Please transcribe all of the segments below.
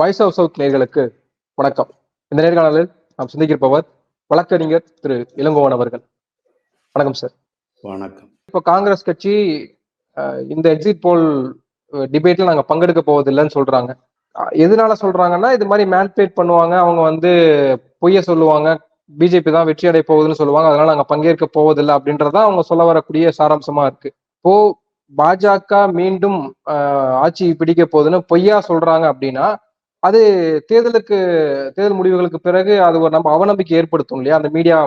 Voice of south நேர்களுக்கு வணக்கம். இந்த நேர்காணலில் நாம் சந்திக்கிருப்பவர் வழக்கறிஞர் திரு இளங்கோவன் அவர்கள். வணக்கம் சார் வணக்கம். இப்போ காங்கிரஸ் கட்சி இந்த எக்ஸிட் போல் டிபேட்ல நாங்க பங்கெடுக்க போவதில்லைன்னு சொல்றாங்க. எதனால சொல்றாங்கன்னா இது மாதிரி மேன்பேட் பண்ணுவாங்க அவங்க வந்து பொய்ய சொல்லுவாங்க பிஜேபி தான் வெற்றி அடைய போகுதுன்னு சொல்லுவாங்க அதனால நாங்க பங்கேற்க போவதில்லை அப்படின்றதா அவங்க சொல்ல வரக்கூடிய சாராம்சமா இருக்கு. இப்போ பாஜக மீண்டும் ஆட்சி பிடிக்க போகுதுன்னு பொய்யா சொல்றாங்க அப்படின்னா அது தேர்தலுக்கு தேர்தல் முடிவுகளுக்கு பிறகு அது ஒரு நம்ம அவநம்பிக்கை ஏற்படுத்தும் இல்லையா? அந்த மீடியா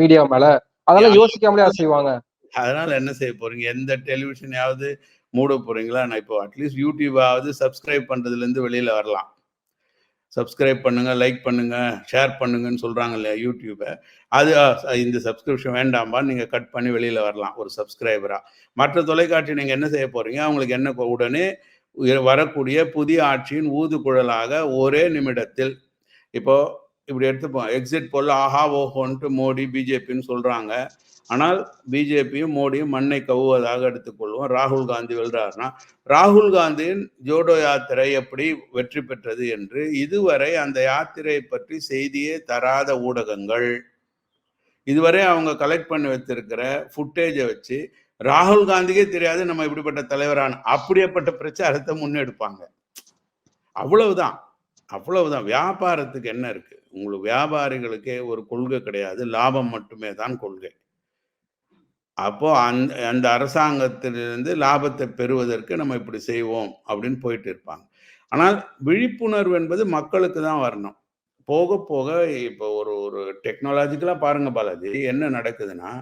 மீடியா மேல. அதெல்லாம் யோசிக்காமலே அதை செய்வாங்க. அதனால என்ன செய்ய போறீங்க? எந்த டெலிவிஷனையாவது மூட போறீங்களா? நான் இப்போ அட்லீஸ்ட் யூடியூபாவது சப்ஸ்கிரைப் பண்றதுல இருந்து வெளியில வரலாம். சப்ஸ்கிரைப் பண்ணுங்க லைக் பண்ணுங்க ஷேர் பண்ணுங்கன்னு சொல்றாங்க இல்லையா யூடியூபை அது இந்த சப்ஸ்கிரிப்ஷன் வேண்டாம்பா நீங்க கட் பண்ணி வெளியில வரலாம் ஒரு சப்ஸ்கிரைபரா மற்ற தொலைக்காட்சி நீங்க என்ன செய்ய போறீங்க? அவங்களுக்கு என்ன உடனே வரக்கூடிய புதிய ஆட்சியின் ஊதுகுழலாக ஒரே நிமிடத்தில் இப்போ இப்படி எடுத்துப்போம் எக்ஸிட் போல் ஆஹா ஓஹோன்ட்டு மோடி பிஜேபின்னு சொல்கிறாங்க ஆனால் பிஜேபியும் மோடியும் மண்ணை கவுவதாக எடுத்துக்கொள்வோம். ராகுல் காந்தி வெல்றாருன்னா ராகுல் காந்தியின் ஜோடோ யாத்திரை எப்படி வெற்றி பெற்றது என்று இதுவரை அந்த யாத்திரை பற்றி செய்தியே தராத ஊடகங்கள். இதுவரை அவங்க கலெக்ட் பண்ணி வச்சிருக்கிற ஃபுட்டேஜை வச்சு ராகுல் காந்திக்கே தெரியாது நம்ம இப்படிப்பட்ட தலைவரான அப்படியேப்பட்ட பிரச்சாரத்தை முன்னெடுப்பாங்க. அவ்வளவுதான். அவ்வளவுதான். வியாபாரத்துக்கு என்ன இருக்கு? உங்களுக்கு வியாபாரிகளுக்கே ஒரு கொள்கை கிடையாது. லாபம் மட்டுமே தான் கொள்கை. அப்போ அந்த அந்த அரசாங்கத்திலிருந்து லாபத்தை பெறுவதற்கு நம்ம இப்படி செய்வோம் அப்படின்னு போயிட்டு இருப்பாங்க. ஆனால் விழிப்புணர்வு என்பது மக்களுக்கு தான் வரணும். போக போக இப்போ ஒரு ஒரு டெக்னாலஜிக்கலாக பாருங்க பாலாஜி. என்ன நடக்குதுன்னா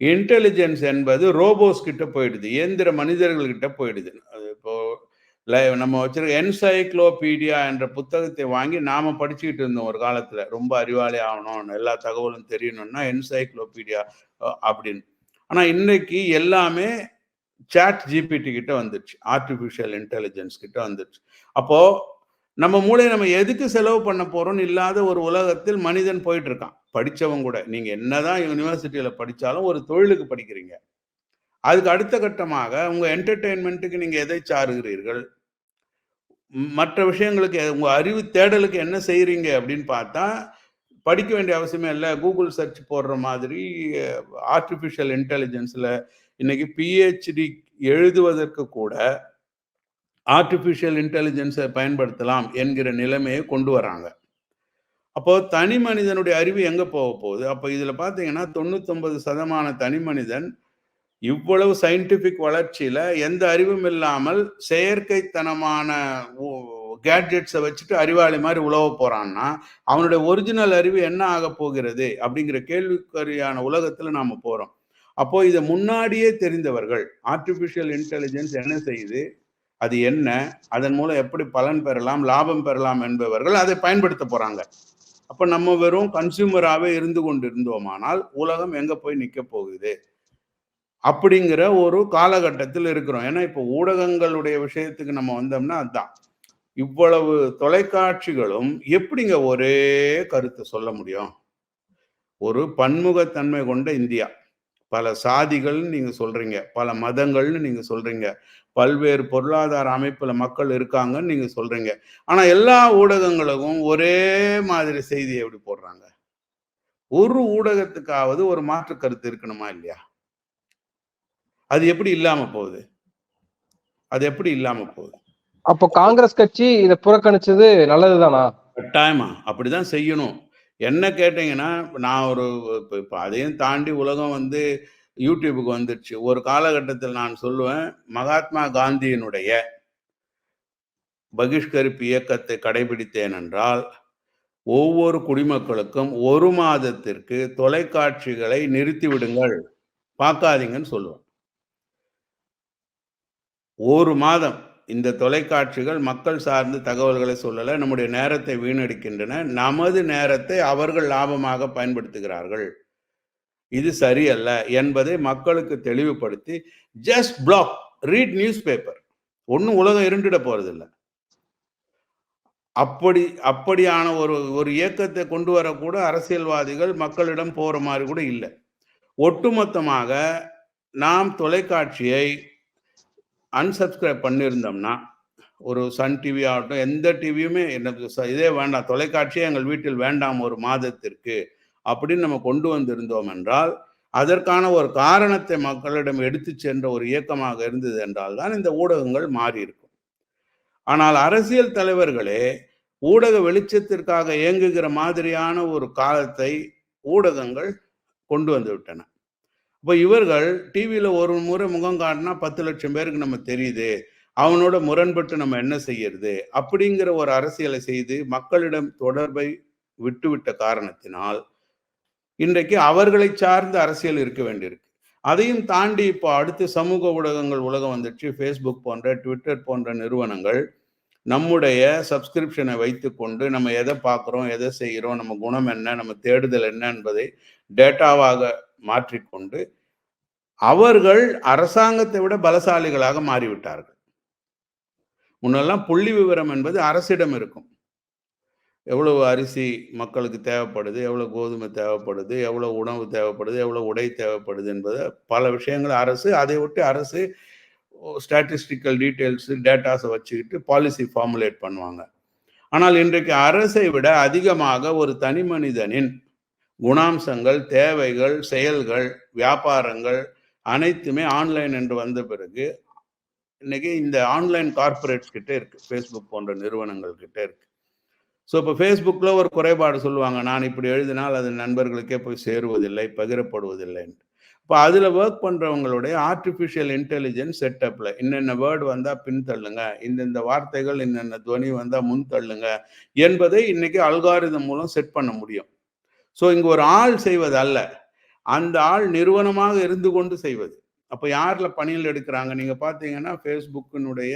இன்டெலிஜென்ஸ் என்பது ரோபோஸ் கிட்ட போயிடுது இயந்திர மனிதர்கள்கிட்ட போயிடுது. அது இப்போ நம்ம வச்சிருக்க என்சைக்ளோபீடியா என்ற புத்தகத்தை வாங்கி நாம படிச்சுக்கிட்டு இருந்தோம் ஒரு காலத்துல. ரொம்ப அறிவாளி ஆகணும் எல்லா தகவலும் தெரியணும்னா என்சைக்ளோபீடியா அப்படின்னு. ஆனா இன்னைக்கு எல்லாமே சாட் ஜிபிடி கிட்ட வந்துருச்சு. ஆர்டிஃபிஷியல் இன்டெலிஜென்ஸ் கிட்ட வந்துருச்சு. அப்போ நம்ம மூளையை நம்ம எதுக்கு செலவு பண்ண போறோம்னு இல்லாத ஒரு உலகத்தில் மனிதன் போயிட்டு இருக்கான் படிச்சவன் கூட. நீங்க என்னதான் யூனிவர்சிட்டியில படித்தாலும் ஒரு தொழிலுக்கு படிக்கிறீங்க. அதுக்கு அடுத்த கட்டமாக உங்க என்டர்டெயின்மெண்ட்டுக்கு நீங்க எதை சாருகிறீர்கள்? மற்ற விஷயங்களுக்கு உங்கள் உங்க அறிவு தேடலுக்கு என்ன செய்கிறீங்க அப்படின்னு பார்த்தா படிக்க வேண்டிய அவசியமே இல்லை. கூகுள் சர்ச் போடுற மாதிரி ஆர்டிஃபிஷியல் இன்டெலிஜென்ஸில் இன்னைக்கு பிஹெச்டி எழுதுவதற்கு கூட ஆர்டிஃபிஷியல் இன்டெலிஜென்ஸை பயன்படுத்தலாம் என்கிற நிலைமையை கொண்டு வராங்க. அப்போ தனி மனிதனுடைய அறிவு எங்க போக போகுது? அப்போ இதில் பார்த்தீங்கன்னா தொண்ணூத்தொன்பது சதமான தனி மனிதன் இவ்வளவு சயின்டிஃபிக் வளர்ச்சியில எந்த அறிவும் இல்லாமல் செயற்கைத்தனமான கேட்ஜெட்ஸை வச்சுட்டு அறிவாளி மாதிரி உழவ போறான்னா அவனுடைய ஒரிஜினல் அறிவு என்ன ஆக போகிறது? அப்படிங்கிற கேள்விக்குறியான உலகத்துல நாம போறோம். அப்போ இதை முன்னாடியே தெரிந்தவர்கள் ஆர்டிபிஷியல் இன்டெலிஜென்ஸ் என்ன செய்யுது? அது என்ன? அதன் மூலம் எப்படி பலன் பெறலாம் லாபம் பெறலாம் என்பவர்கள் அதை பயன்படுத்த போறாங்க. அப்ப நம்ம வெறும் கன்சியூமராகவே இருந்து கொண்டு இருந்தோமானால் உலகம் எங்க போய் நிக்க போகுது? அப்படிங்கிற ஒரு காலகட்டத்தில் இருக்கிறோம். ஏன்னா இப்போ ஊடகங்களுடைய விஷயத்துக்கு நம்ம வந்தோம்னா அதுதான் இவ்வளவு தொலைக்காட்சிகளும் எப்படிங்க ஒரே கருத்தை சொல்ல முடியும்? ஒரு பன்முகத்தன்மை கொண்ட இந்தியா. பல சாதிகள்னு நீங்க சொல்றீங்க. பல மதங்கள்னு நீங்க சொல்றீங்க. பல்வேறு பொருளாதார அமைப்புல மக்கள் இருக்காங்கன்னு நீங்க சொல்றீங்க. ஆனா எல்லா ஊடகங்களுக்கும் ஒரே மாதிரி செய்தியை எப்படி போடுறாங்க? ஒரு ஊடகத்துக்காவது ஒரு மாற்று கருத்து இருக்கணுமா இல்லையா? அது எப்படி இல்லாம போகுது? அது எப்படி இல்லாம போகுது? அப்போ காங்கிரஸ் கட்சி இதை புறக்கணிச்சது நல்லதுதானா? கட்டாயமா. அப்படிதான் செய்யணும். என்ன கேட்டீங்கன்னா நான் ஒரு இப்ப இப்ப அதையும் தாண்டி உலகம் வந்து யூடியூபுக்கு வந்துடுச்சு. ஒரு காலகட்டத்தில் நான் சொல்லுவேன் மகாத்மா காந்தியினுடைய பகிஷ்கரிப்பு இயக்கத்தை கடைபிடித்தேன் என்றால் ஒவ்வொரு குடிமக்களுக்கும் ஒரு மாதத்திற்கு தொலைக்காட்சிகளை நிறுத்திவிடுங்கள் பார்க்காதீங்கன்னு சொல்லுவேன். ஒரு மாதம் இந்த தொலைக்காட்சிகள் மக்கள் சார்ந்த தகவல்களை சொல்லல நம்முடைய நேரத்தை வீணடிக்கின்றன. நமது நேரத்தை அவர்கள் லாபமாக பயன்படுத்துகிறார்கள். இது சரியல்ல என்பதை மக்களுக்கு தெளிவுபடுத்தி just black read news paper ஒன்றும் உலகம் இருண்டிட போகிறதில்ல அப்படி அப்படியான ஒரு ஒரு இயக்கத்தை கொண்டு வரக்கூட அரசியல்வாதிகள் மக்களிடம் போகிற மாதிரி கூட இல்லை. ஒட்டுமொத்தமாக நாம் தொலைக்காட்சியை அன்சப்ஸ்கிரைப் பண்ணியிருந்தோம்னா ஒரு சன் டிவி ஆகட்டும் எந்த டிவியுமே எனக்கு ச- இதே வேண்டாம் தொலைக்காட்சியே எங்கள் வீட்டில் வேண்டாம் ஒரு மாதத்திற்கு அப்படின்னு நம்ம கொண்டு வந்திருந்தோம் என்றால் அதற்கான ஒரு காரணத்தை மக்களிடம் எடுத்து சென்ற ஒரு இயக்கமாக இருந்தது என்றால் தான் இந்த ஊடகங்கள் மாறி இருக்கும். ஆனால் அரசியல் தலைவர்களே ஊடக வெளிச்சத்திற்காக இயங்குகிற மாதிரியான ஒரு காலத்தை ஊடகங்கள் கொண்டு வந்து விட்டன. இப்போ இவர்கள் டிவியில் ஒரு முறை முகம் காட்டினா பத்து லட்சம் பேருக்கு நம்ம தெரியுது அவனோட முரண்பட்டு நம்ம என்ன செய்யறது? அப்படிங்கிற ஒரு அரசியலை செய்து மக்களிடம் தொடர்பை விட்டுவிட்ட காரணத்தினால் இன்றைக்கு அவர்களை சார்ந்த அரசியல் இருக்க வேண்டியிருக்கு. அதையும் தாண்டி இப்போ அடுத்து சமூக ஊடகங்கள் உலகம் வந்துச்சு ஃபேஸ்புக் போன்ற ட்விட்டர் போன்ற நிறுவனங்கள் நம்முடைய சப்ஸ்கிரிப்ஷனை வைத்துக்கொண்டு நம்ம எதை பார்க்குறோம் எதை செய்கிறோம் நம்ம குணம் என்ன நம்ம தேடுதல் என்ன என்பதை டேட்டாவாக மாற்றிக்கொண்டு அவர்கள் அரசாங்கத்தை விட பலசாலிகளாக மாறிவிட்டார்கள். முன்னெல்லாம் புள்ளி விவரம் என்பது அரசிடம் இருக்கும். எவ்வளவு அரிசி மக்களுக்கு தேவைப்படுது எவ்வளவு கோதுமை தேவைப்படுது எவ்வளவு உணவு தேவைப்படுது எவ்வளவு உடை தேவைப்படுது என்பது பல விஷயங்கள் அரசு அதை விட்டு அரசு ஸ்டாட்டிஸ்டிக்கல் டீட்டெயில்ஸு டேட்டாஸை வச்சுக்கிட்டு பாலிசி ஃபார்முலேட் பண்ணுவாங்க. ஆனால் இன்றைக்கு அரசை விட அதிகமாக ஒரு தனி மனிதனின் குணாம்சங்கள் தேவைகள் செயல்கள் வியாபாரங்கள் அனைத்துமே ஆன்லைன் என்று வந்த பிறகு இன்னைக்கு இந்த ஆன்லைன் கார்ப்பரேட்ஸ் கிட்டே இருக்கு ஃபேஸ்புக் போன்ற நிறுவனங்கள் கிட்டே இருக்கு. ஸோ இப்போ ஃபேஸ்புக்கில் ஒரு குறைபாடு சொல்லுவாங்க நான் இப்படி எழுதினால் அது நண்பர்களுக்கே போய் சேருவதில்லை பகிரப்படுவதில்லை. இப்போ அதில் ஒர்க் பண்ணுறவங்களுடைய ஆர்டிஃபிஷியல் இன்டெலிஜென்ஸ் செட்டப்பில் இன்னென்ன வேர்டு வந்தால் பின்தள்ளுங்க இந்தந்த வார்த்தைகள் இன்னென்ன துவனி வந்தால் முன் தள்ளுங்க என்பதை இன்றைக்கி அல்காரிதம் மூலம் செட் பண்ண முடியும். ஸோ இங்கே ஒரு ஆள் செய்வது அல்ல அந்த ஆள் நிறுவனமாக இருந்து கொண்டு செய்வது. அப்போ யாரில் பணியில் எடுக்கிறாங்க? நீங்கள் பார்த்தீங்கன்னா ஃபேஸ்புக்கினுடைய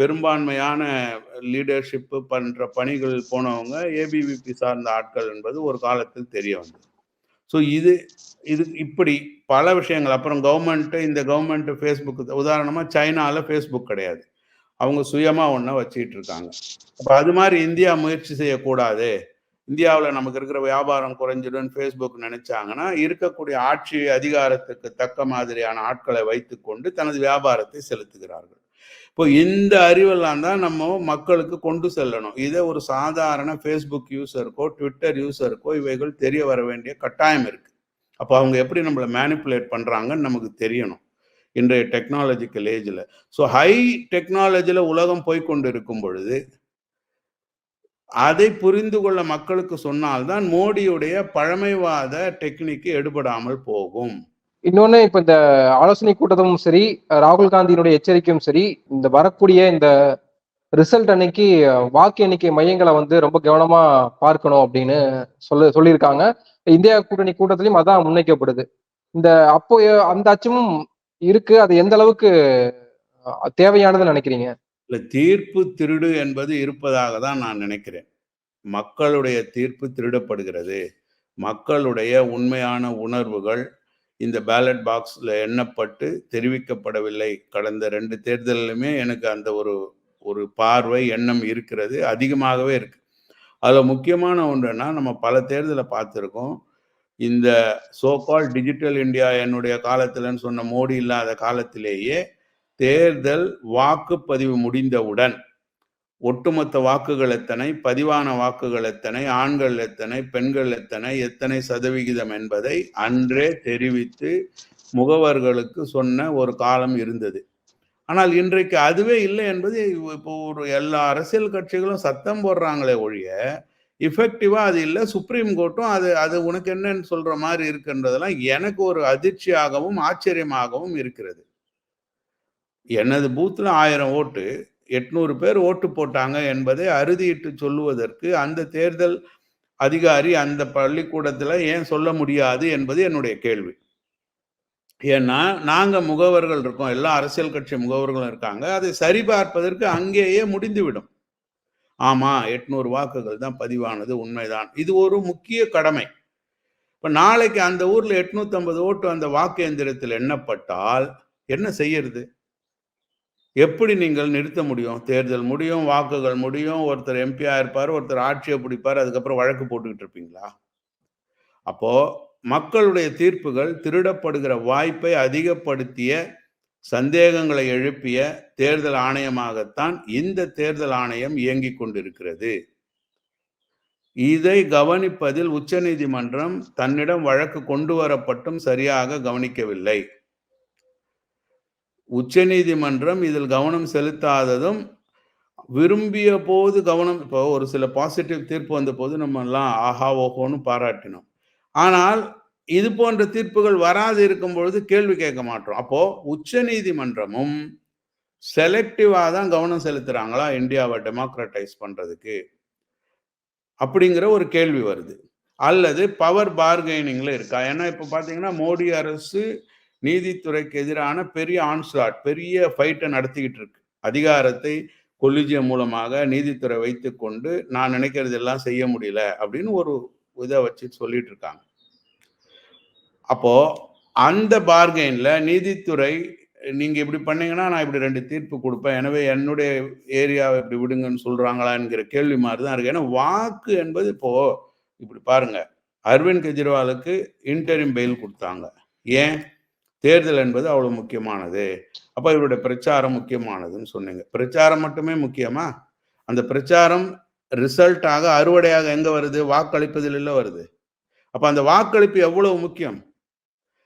பெரும்பான்மையான லீடர்ஷிப்பு பண்ணுற பணிகள் போனவங்க ஏபிவிபி சார்ந்த ஆட்கள் என்பது ஒரு காலத்தில் தெரிய வந்தது. ஸோ இது இது இப்படி பல விஷயங்கள். அப்புறம் கவர்மெண்ட்டு இந்த கவர்மெண்ட்டு ஃபேஸ்புக்கு உதாரணமாக சைனாவில் ஃபேஸ்புக் கிடையாது. அவங்க சுயமாக ஒன்றை வச்சுக்கிட்டு இருக்காங்க. அப்போ அது மாதிரி இந்தியா முயற்சி செய்யக்கூடாது. இந்தியாவில் நமக்கு இருக்கிற வியாபாரம் குறைஞ்சிடும் ஃபேஸ்புக் நினைச்சாங்கன்னா இருக்கக்கூடிய ஆட்சி அதிகாரத்துக்கு தக்க மாதிரியான ஆட்களை வைத்துக்கொண்டு தனது வியாபாரத்தை செலுத்துகிறார்கள். இப்போ இந்த அறிவெல்லாம் தான் நம்ம மக்களுக்கு கொண்டு செல்லணும். இதை ஒரு சாதாரண ஃபேஸ்புக் யூஸருக்கோ ட்விட்டர் யூஸருக்கோ இவைகள் தெரிய வர வேண்டிய கட்டாயம் இருக்குது அப்போ அவங்க எப்படி நம்மளை மேனிப்புலேட் பண்ணுறாங்கன்னு நமக்கு தெரியணும். இன்றைய டெக்னாலஜிக்கல் ஏஜில் ஸோ ஹை டெக்னாலஜியில் உலகம் போய்கொண்டு இருக்கும் பொழுது அதை புரிந்து கொள்ள மக்களுக்கு சொன்னால்தான் மோடியுடைய பழமைவாத டெக்னிக்கு எடுபடாமல் போகும். இன்னொன்னு இப்ப இந்த ஆலோசனை கூட்டத்தும் சரி ராகுல் காந்தியினுடைய எச்சரிக்கையும் சரி இந்த வரக்கூடிய இந்த ரிசல்ட் அன்னைக்கு வாக்கு எண்ணிக்கை மையங்களை வந்து ரொம்ப கவனமா பார்க்கணும் அப்படின்னு சொல்ல சொல்லியிருக்காங்க. இந்தியா கூட்டணி கூட்டத்திலையும் அதான் முன்வைக்கப்படுது. இந்த அப்போ அந்த அச்சமும் இருக்கு. அது எந்த அளவுக்கு தேவையானதுன்னு நினைக்கிறீங்க? இல்ல தீர்ப்பு திருடு என்பது இருப்பதாக தான் நான் நினைக்கிறேன். மக்களுடைய தீர்ப்பு திருடப்படுகிறது. மக்களுடைய உண்மையான உணர்வுகள் இந்த பேலட் பாக்ஸில் எண்ணப்பட்டு தெரிவிக்கப்படவில்லை. கடந்த ரெண்டு தேர்தலிலுமே எனக்கு அந்த ஒரு ஒரு பார்வை எண்ணம் இருக்கிறது. அதிகமாகவே இருக்கு. அதில் முக்கியமான ஒன்றுன்னா நம்ம பல தேர்தலை பார்த்துருக்கோம். இந்த சோகால் டிஜிட்டல் இந்தியா என்னுடைய காலத்தில்னு சொன்ன மோடி இல்லாத காலத்திலேயே தேர்தல் வாக்குப்பதிவு முடிந்தவுடன் ஒட்டுமொத்த வாக்குகள் எத்தனை? பதிவான வாக்குகள் எத்தனை? ஆண்கள் எத்தனை? பெண்கள் எத்தனை? எத்தனை சதவிகிதம் என்பதை அன்றே தெரிவித்து முகவர்களுக்கு சொன்ன ஒரு காலம் இருந்தது. ஆனால் இன்றைக்கு அதுவே இல்லை என்பது இப்போ ஒரு எல்லா அரசியல் கட்சிகளும் சத்தம் போடுறாங்களே ஒழிய இஃபெக்டிவா அது இல்லை சுப்ரீம் கோர்ட்டும் அது அது உனக்கு என்னன்னு சொல்ற மாதிரி இருக்குன்றதெல்லாம் எனக்கு ஒரு அதிர்ச்சியாகவும் ஆச்சரியமாகவும் இருக்கிறது. எனது பூத்தில் ஆயிரம் ஓட்டு எட்நூறு பேர் ஓட்டு போட்டாங்க என்பதை அறுதியிட்டு சொல்லுவதற்கு அந்த தேர்தல் அதிகாரி அந்த பள்ளிக்கூடத்தில் ஏன் சொல்ல முடியாது என்பது என்னுடைய கேள்வி. ஏன்னா நாங்கள் முகவர்கள் இருக்கோம் எல்லா அரசியல் கட்சி முகவர்களும் இருக்காங்க அதை சரிபார்ப்பதற்கு அங்கேயே முடிந்துவிடும். ஆமாம் எட்நூறு வாக்குகள் தான் பதிவானது உண்மைதான். இது ஒரு முக்கிய கடமை. இப்போ நாளைக்கு அந்த ஊரில் எட்நூற்றம்பது ஓட்டு அந்த வாக்கு எந்திரத்தில் எண்ணப்பட்டால் என்ன செய்யறது? எப்படி நீங்கள் நிறுத்த முடியும்? தேர்தல் முடியும் வாக்குகள் முடியும் ஒருத்தர் எம்பியா இருப்பார் ஒருத்தர் ஆட்சியை பிடிப்பார் அதுக்கப்புறம் வழக்கு போட்டுக்கிட்டு இருப்பீங்களா? அப்போ மக்களுடைய தீர்ப்புகள் திருடப்படுகிற வாய்ப்பை அதிகப்படுத்திய சந்தேகங்களை எழுப்பிய தேர்தல் ஆணையமாகத்தான் இந்த தேர்தல் ஆணையம் இயங்கிக் கொண்டிருக்கிறது. இதை கவனிப்பதில் உச்சநீதிமன்றம் தன்னிடம் வழக்கு கொண்டு வரப்பட்டும் சரியாக கவனிக்கவில்லை. உச்சநீதிமன்றம் இதில் கவனம் செலுத்தாததும் விரும்பிய போது கவனம் இப்போ ஒரு சில பாசிட்டிவ் தீர்ப்பு வந்த போது நம்ம எல்லாம் ஆஹா ஓஹோன்னு பாராட்டினோம். ஆனால் இது போன்ற தீர்ப்புகள் வராது இருக்கும் பொழுது கேள்வி கேட்க மாட்டோம். அப்போ உச்ச நீதிமன்றமும் தான் கவனம் செலுத்துறாங்களா? இந்தியாவை டெமோக்ரட்டைஸ் பண்றதுக்கு அப்படிங்கிற ஒரு கேள்வி வருது. அல்லது பவர் பார்கெனிங்ல இருக்கா? ஏன்னா இப்போ பார்த்தீங்கன்னா மோடி அரசு நீதித்துறைக்கு எதிரான பெரிய ஆன்ஸ்லாட் பெரிய ஃபைட்டை நடத்திக்கிட்டு இருக்கு அதிகாரத்தை கொலிஜியம் மூலமாக நீதித்துறை வைத்துக்கொண்டு நான் நினைக்கிறது எல்லாம் செய்ய முடியல அப்படின்னு ஒரு இதை வச்சு சொல்லிட்டு இருக்காங்க அப்போ அந்த பார்கெயின்ல நீதித்துறை நீங்க இப்படி பண்ணீங்கன்னா நான் இப்படி ரெண்டு தீர்ப்பு கொடுப்பேன். எனவே என்னுடைய ஏரியாவை இப்படி விடுங்கன்னு சொல்றாங்களா என்கிற கேள்வி மாதிரி தான் இருக்கு. ஏன்னா வாக்கு என்பது இப்போ இப்படி பாருங்க அரவிந்த் கெஜ்ரிவாலுக்கு இன்டரிம் பெயில் கொடுத்தாங்க. ஏன்? தேர்தல் என்பது அவ்வளவு முக்கியமானது. அப்ப இவருடைய பிரச்சாரம் முக்கியமானதுன்னு சொன்னீங்க. பிரச்சாரம் மட்டுமே முக்கியமா? அந்த பிரச்சாரம் ரிசல்ட்டாக அறுவடையாக எங்க வருது? வாக்களிப்பதில் இல்ல வருது. அப்ப அந்த வாக்களிப்பு எவ்வளவு முக்கியம்?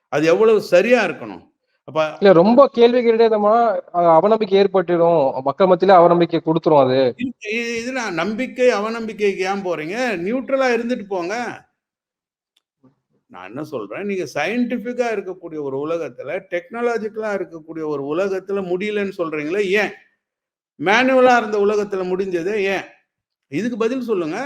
அது எவ்வளவு சரியா இருக்கணும்? அப்ப இல்ல ரொம்ப கேள்வி கேட்டதமா அவநம்பிக்கை ஏற்பட்டுடும். மக்கள் மத்தியில அவநம்பிக்கை கொடுத்துரும் அது. இது- இது- இதுல நம்பிக்கை அவநம்பிக்கைக்கு ஏன் போறீங்க? நியூட்ரலா இருந்துட்டு போங்க. நான் என்ன சொல்றேன்? நீங்க சயின்டிஃபிக்காக இருக்கக்கூடிய ஒரு உலகத்துல டெக்னாலஜிக்கலா இருக்கக்கூடிய ஒரு உலகத்துல முடியலன்னு சொல்றீங்களே ஏன்? மேனுவலா இருந்த உலகத்துல முடிஞ்சதே ஏன்? இதுக்கு பதில் சொல்லுங்க.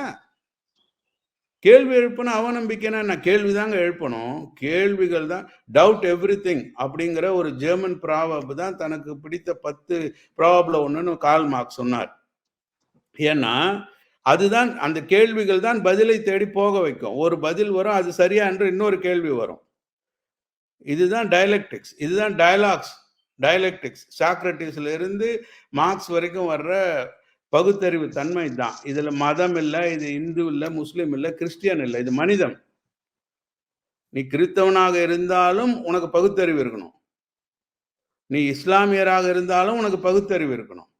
கேள்வி எழுப்பின அவநம்பிக்கைன்னா நான் கேள்விதாங்க எழுப்பணும். கேள்விகள் தான் டவுட் எவ்ரி திங் அப்படிங்கிற ஒரு ஜெர்மன் ப்ராவப் தான் தனக்கு பிடித்த பத்து ப்ராவப்ல ஒன்றுன்னு கால் மார்க் சொன்னார். ஏன்னா அதுதான் அந்த கேள்விகள் தான் பதிலை தேடி போக வைக்கும். ஒரு பதில் வரும் அது சரியா என்று இன்னொரு கேள்வி வரும். இதுதான் டயலெக்டிக்ஸ் இதுதான் டயலாக்ஸ் டயலெக்டிக்ஸ் சாக்ரட்டிஸ்ல இருந்து மார்க்ஸ் வரைக்கும் வர்ற பகுத்தறிவு தன்மை தான். இதுல மதம் இல்லை இது இந்து இல்லை முஸ்லீம் இல்லை கிறிஸ்டியன் இல்லை இது மனிதம். நீ கிறிஸ்தவனாக இருந்தாலும் உனக்கு பகுத்தறிவு இருக்கணும். நீ இஸ்லாமியராக இருந்தாலும் உனக்கு பகுத்தறிவு இருக்கணும்.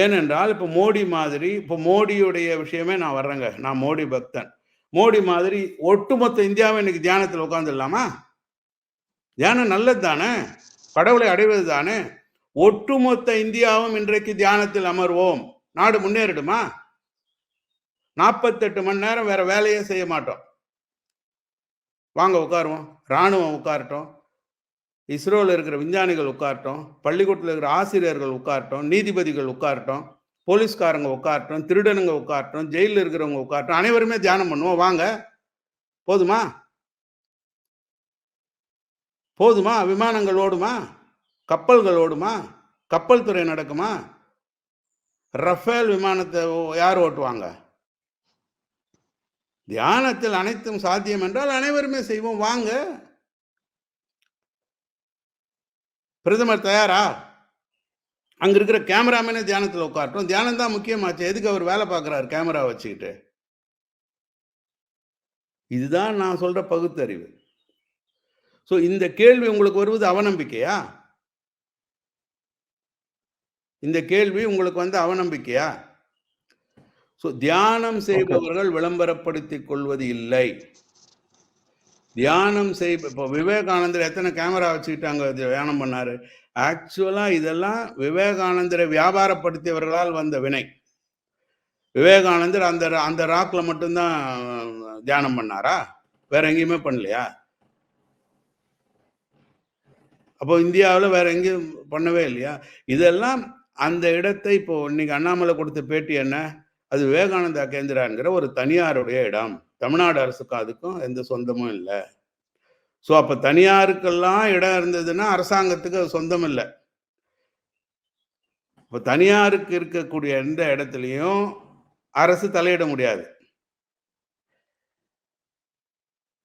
ஏனென்றால் இப்போ மோடி மாதிரி இப்போ மோடியுடைய விஷயமே நான் வர்றேங்க. நான் மோடி பக்தன். மோடி மாதிரி ஒட்டுமொத்த இந்தியாவை இன்னைக்கு தியானத்தில் உட்காந்துடலாமா தியானம் நல்லது தானே கடவுளை அடைவது தானே ஒட்டுமொத்த இந்தியாவும் இன்றைக்கு தியானத்தில் அமர்வோம். நாடு முன்னேறிடுமா நாற்பத்தெட்டு மணி நேரம் வேற வேலையே செய்ய மாட்டோம். வாங்க உட்காருவோம். ராணுவம் உட்காரட்டும். இஸ்ரோவில் இருக்கிற விஞ்ஞானிகள் உட்காரட்டும் பள்ளிக்கூடத்தில் இருக்கிற ஆசிரியர்கள் உட்காரட்டும் நீதிபதிகள் உட்காரட்டும் போலீஸ்காரங்க உட்காரட்டும் திருடனுங்க உட்காரட்டும் ஜெயிலில் இருக்கிறவங்க உட்காரட்டும் அனைவருமே தியானம் பண்ணுவோம். வாங்க. போதுமா? போதுமா? விமானங்கள் ஓடுமா? கப்பல்கள் ஓடுமா? கப்பல் துறை நடக்குமா? ரஃபேல் விமானத்தை ஓ- யார் ஓட்டுவாங்க? தியானத்தில் அனைத்தும் சாத்தியம் என்றால் அனைவருமே செய்வோம். வாங்க. பிரதமர் தயாரா? அங்க இருக்கிற கேமராமேனே தியானத்துல உட்காரட்டும். தியானம் தான் முக்கியமாச்சு. எதுக்கு அவர் வேலை பார்க்கறாரு கேமரா வச்சுக்கிட்டு? இதுதான் நான் சொல்ற பகுத்தறிவு. சோ இந்த கேள்வி உங்களுக்கு வருவது அவநம்பிக்கையா? இந்த கேள்வி உங்களுக்கு வந்து அவநம்பிக்கையா? சோ தியானம் செய்பவர்கள் விளம்பரப்படுத்திக் கொள்வது இல்லை. தியானம் செய் இப்போ விவேகானந்தர் எத்தனை கேமரா வச்சுக்கிட்டாங்க தியானம் பண்ணார்? ஆக்சுவலாக இதெல்லாம் விவேகானந்தரை வியாபாரப்படுத்தியவர்களால் வந்த வினை. விவேகானந்தர் அந்த அந்த ராக்கில் மட்டும்தான் தியானம் பண்ணாரா? வேற எங்கேயுமே பண்ணலையா? அப்போ இந்தியாவில் வேற எங்கேயும் பண்ணவே இல்லையா? இதெல்லாம் அந்த இடத்தை இப்போ இன்னைக்கு அண்ணாமலை கொடுத்த பேட்டி என்ன? அது விவேகானந்தா கேந்திராங்கிற ஒரு தனியாருடைய இடம். தமிழ்நாடு அரசுக்கும் அதுக்கும் எந்த சொந்தமும் இல்லை. ஸோ அப்போ தனியாருக்கெல்லாம் இடம் இருந்ததுன்னா அரசாங்கத்துக்கு அது சொந்தம் இல்லை. இப்போ தனியாருக்கு இருக்கக்கூடிய எந்த இடத்துலையும் அரசு தலையிட முடியாது.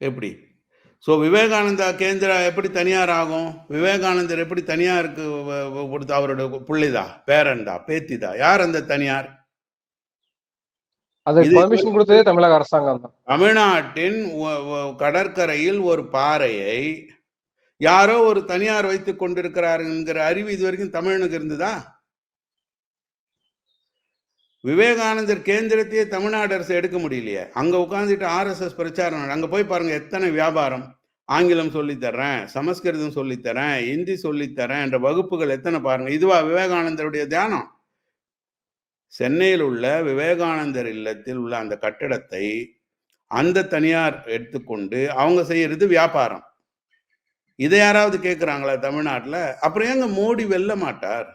எப்படி? ஸோ விவேகானந்தா கேந்திரா எப்படி தனியார் ஆகும்? விவேகானந்தர் எப்படி தனியாருக்கு கொடுத்த அவரோட பிள்ளைதா? பேரன்தா? பேத்திதா? யார் அந்த தனியார்? கொடுத்ததே தமிழக அரசாங்கம் தான். தமிழ்நாட்டின் கடற்கரையில் ஒரு பாறையை யாரோ ஒரு தனியார் வைத்துக் கொண்டிருக்கிறாருங்கிற அறிவு இது வரைக்கும் தமிழனுக்கு இருந்ததா? விவேகானந்தர் கேந்திரத்தையே தமிழ்நாடு அரசு எடுக்க முடியலையே. அங்க உட்கார்ந்துட்டு ஆர்எஸ்எஸ் பிரச்சாரம் அங்க போய் பாருங்க எத்தனை வியாபாரம்? ஆங்கிலம் சொல்லித்தரேன் சமஸ்கிருதம் சொல்லித்தரேன் இந்தி சொல்லித்தரேன் என்ற வகுப்புகள் எத்தனை பாருங்க. இதுவா விவேகானந்தருடைய தியானம்? சென்னையில் உள்ள விவேகானந்தர் இல்லத்தில் உள்ள அந்த கட்டடத்தை அந்த தனியார் எடுத்துக்கொண்டு அவங்க செய்யறது வியாபாரம். இதை யாராவது கேட்குறாங்களா தமிழ்நாட்டில்? அப்புறம் ஏங்க மோடி வெல்ல மாட்டார்?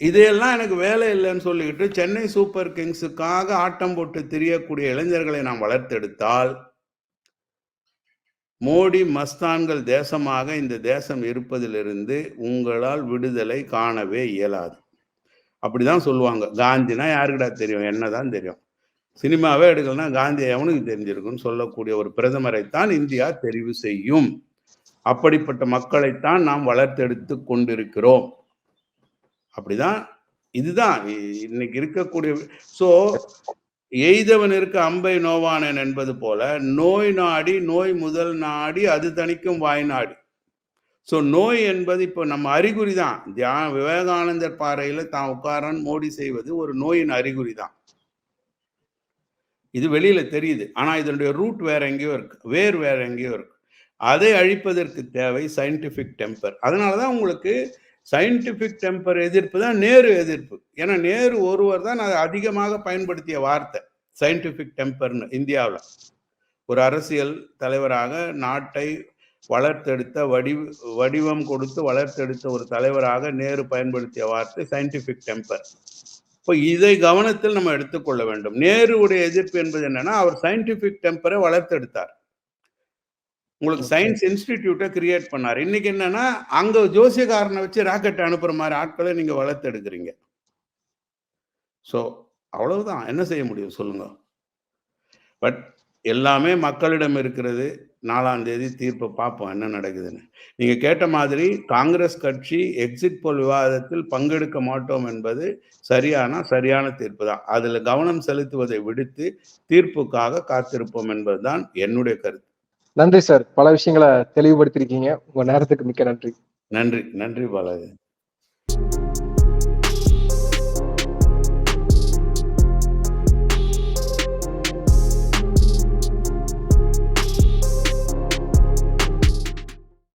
இதையெல்லாம் எனக்கு வேலை இல்லைன்னு சொல்லிக்கிட்டு சென்னை சூப்பர் கிங்ஸுக்காக ஆட்டம் போட்டு திரியக்கூடிய இளைஞர்களை நாம் வளர்த்தெடுத்தால் மோடி மஸ்தான்கள் தேசமாக இந்த தேசம் இருப்பதிலிருந்து உங்களால் விடுதலை காணவே இயலாது. அப்படிதான் சொல்லுவாங்க. காந்தினா யாருக்கிட்டா தெரியும்? என்னதான் தெரியும்? சினிமாவே எடுக்கலன்னா காந்தி எவனுக்கு தெரிஞ்சிருக்குன்னு சொல்லக்கூடிய ஒரு பிரதமரைத்தான் இந்தியா தெரிவு செய்யும். அப்படிப்பட்ட மக்களைத்தான் நாம் வளர்த்தெடுத்து கொண்டிருக்கிறோம். அப்படிதான் இதுதான். இன்னைக்கு இருக்கக்கூடிய சோ எய்தவன் இருக்க அம்பை நோவானன் என்பது போல நோய் நாடி நோய் முதல் நாடி அது தணிக்கும் வாய் நாடி. ஸோ நோய் என்பது இப்போ நம்ம அறிகுறி தான். தியான விவேகானந்தர் பாறையில் தான் உட்காரன் மோடி செய்வது ஒரு நோயின் அறிகுறி தான். இது வெளியில தெரியுது. ஆனால் இதனுடைய ரூட் வேற எங்கேயோ இருக்கு. வேர் வேற எங்கேயோ இருக்கு. அதை அழிப்பதற்கு தேவை சயின்டிஃபிக் டெம்பர் அதனாலதான் உங்களுக்கு சயின்டிஃபிக் டெம்பர் எதிர்ப்பு தான் நேரு எதிர்ப்பு. ஏன்னா நேரு ஒருவர் தான் அதை அதிகமாக பயன்படுத்திய வார்த்தை. சயின்டிஃபிக் டெம்பர்னு இந்தியாவில். ஒரு அரசியல் தலைவராக நாட்டை வளர்த்தெடுத்த வடி வடிவம் கொடுத்து வளர்த்தெடுத்த ஒரு தலைவராக நேரு பயன்படுத்திய வார்த்தை சயின்டிபிக் டெம்பர் இப்போ இதை கவனத்தில் நம்ம எடுத்துக்கொள்ள வேண்டும். நேருவுடைய எதிர்ப்பு என்பது என்னன்னா அவர் சயின்டிபிக் டெம்பரை வளர்த்தெடுத்தார். உங்களுக்கு. சயின்ஸ் இன்ஸ்டிடியூட்டை கிரியேட் பண்ணார். இன்னைக்கு என்னன்னா அங்க ஜோசியக்காரனை வச்சு ராக்கெட் அனுப்புற மாதிரி ஆட்களை நீங்க வளர்த்தெடுக்கிறீங்க. ஸோ அவ்வளவுதான். என்ன செய்ய முடியும்? சொல்லுங்க. பட் எல்லாமே மக்களிடம் இருக்கிறது. நாலாம் தேதி தீர்ப்பை பார்ப்போம் என்ன நடக்குதுன்னு. நீங்க கேட்ட மாதிரி காங்கிரஸ் கட்சி எக்ஸிட் போல் விவாதத்தில் பங்கெடுக்க மாட்டோம் என்பது சரியான சரியான தீர்ப்பு தான். அதுல கவனம் செலுத்துவதை விடுத்து தீர்ப்புக்காக காத்திருப்போம் என்பதுதான் என்னுடைய கருத்து. நன்றி சார். பல விஷயங்களை தெளிவுபடுத்திருக்கீங்க. உங்க நேரத்துக்கு மிக்க நன்றி. நன்றி. நன்றி பாலாஜி.